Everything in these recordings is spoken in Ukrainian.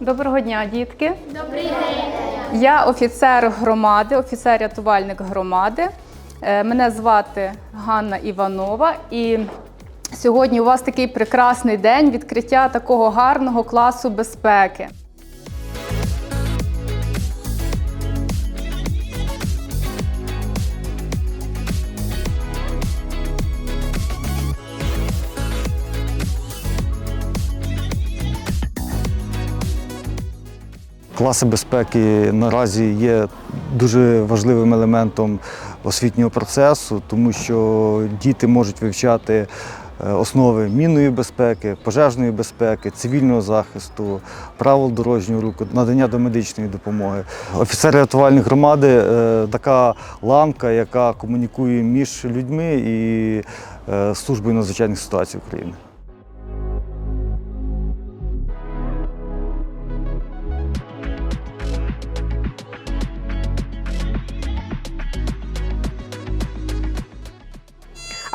Доброго дня, дітки. Добрий день. Я офіцер громади, офіцер-рятувальник громади. Е, Мене звати Ганна Іванова. І сьогодні у вас такий прекрасний день відкриття такого гарного класу безпеки. Класи безпеки наразі є дуже важливим елементом освітнього процесу, тому що діти можуть вивчати е, основи мінної безпеки, пожежної безпеки, цивільного захисту, правил дорожнього руху, надання домедичної допомоги. Офіцери рятувальної громади е, така ланка, яка комунікує між людьми і е, службою надзвичайних ситуацій України.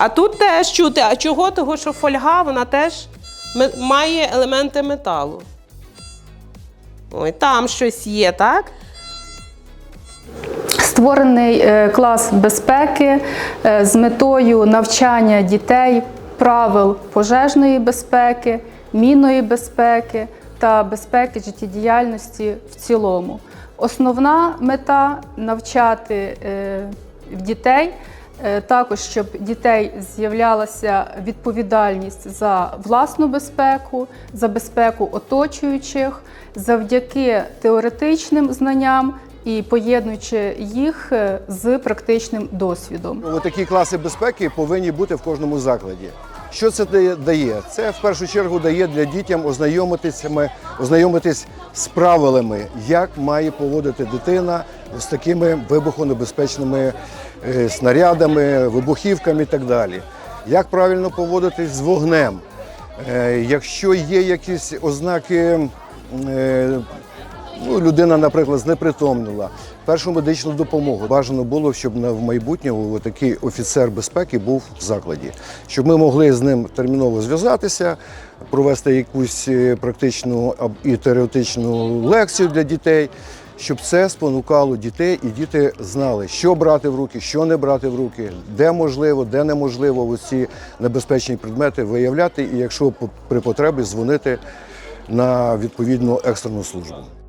А тут теж чути. А чого? Того, що фольга вона теж має елементи металу. Ой, там щось є, так? Створений е, клас безпеки е, з метою навчання дітей правил пожежної безпеки, мінної безпеки та безпеки життєдіяльності в цілому. Основна мета навчати е, дітей. Е, Також щоб дітей з'являлася відповідальність за власну безпеку, за безпеку оточуючих, завдяки теоретичним знанням і поєднуючи їх е, з практичним досвідом. Ось такі класи безпеки повинні бути в кожному закладі. Що це дає-? Це в першу чергу дає для дітям ознайомитися, ознайомитись з правилами, як має поводити дитина з такими вибухонебезпечними е, снарядами, вибухівками і так далі. Як правильно поводитись з вогнем. Е, Якщо є якісь ознаки е, Ну, людина, наприклад, знепритомніла. Першу медичну допомогу бажано було, щоб в майбутньому такий офіцер безпеки був в закладі, щоб ми могли з ним терміново зв'язатися, провести якусь е, практичну і теоретичну лекцію для дітей, щоб це спонукало дітей, і діти знали, що брати в руки, що не брати в руки, де можливо, де неможливо ось ці небезпечні предмети виявляти, і якщо при потребі дзвонити на відповідну екстрену службу.